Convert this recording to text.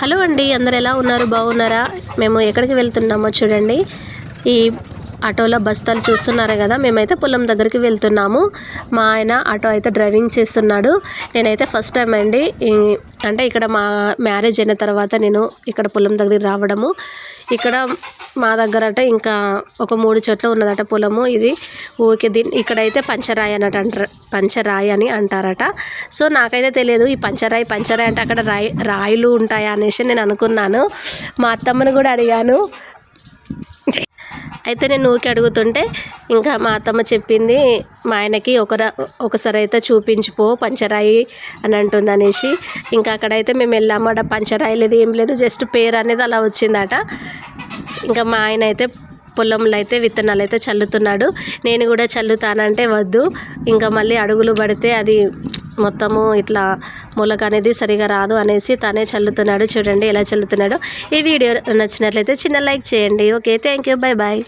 Hello అండి అందరు ఎలా ఉన్నారు? బాగున్నారా? మేము ఎక్కడికి వెళ్తున్నామో చూడండి. ఈ ఆటోలో బస్తాలు చూస్తున్నారు కదా మేమైతే పొలం దగ్గరికి వెళ్తున్నాము. మా ఆయన ఆటో అయితే డ్రైవింగ్ చేస్తున్నాడు. నేనైతే ఫస్ట్ టైం అండి అంటే ఇక్కడ మా మ్యారేజ్ అయిన తర్వాత నేను ఇక్కడ పొలం దగ్గరికి రావడము. ఇక్కడ మా దగ్గర ఇంకా ఒక మూడు చెట్లు ఉన్నదట పొలము ఇది. ఊరికే దీన్ని ఇక్కడైతే పంచరాయి అన్నట్టు అంటారు. పంచరాయి అని అంటారట. సో నాకైతే తెలియదు ఈ పంచరాయి పంచరాయి అంటే అక్కడ రాయి రాయిలు ఉంటాయా అనేసి నేను అనుకున్నాను. మా అత్తమ్మని కూడా అడిగాను. అయితే నేను ఊరికి అడుగుతుంటే ఇంకా మా అత్తమ్మ చెప్పింది మా ఆయనకి ఒకర ఒకసారి అయితే చూపించిపో పంచరాయి అని అంటుంది అనేసి. ఇంకా అక్కడైతే మేము వెళ్ళాము. అక్కడ పంచరాయి లేదు ఏం లేదు జస్ట్ పేరు అనేది అలా వచ్చిందట. ఇంకా మా ఆయన అయితే పొలంలో అయితే విత్తనాలు అయితే చల్లుతున్నాడు. నేను కూడా చల్లుతానంటే వద్దు. ఇంకా మళ్ళీ అడుగులు పడితే అది మొత్తము ఇట్లా మొలక అనేది సరిగా రాదు అనేసి తనే చల్లుతున్నాడు. చూడండి ఎలా చల్లుతున్నాడు. ఈ వీడియో నచ్చినట్లయితే చిన్న లైక్ చేయండి. Okay thank you bye bye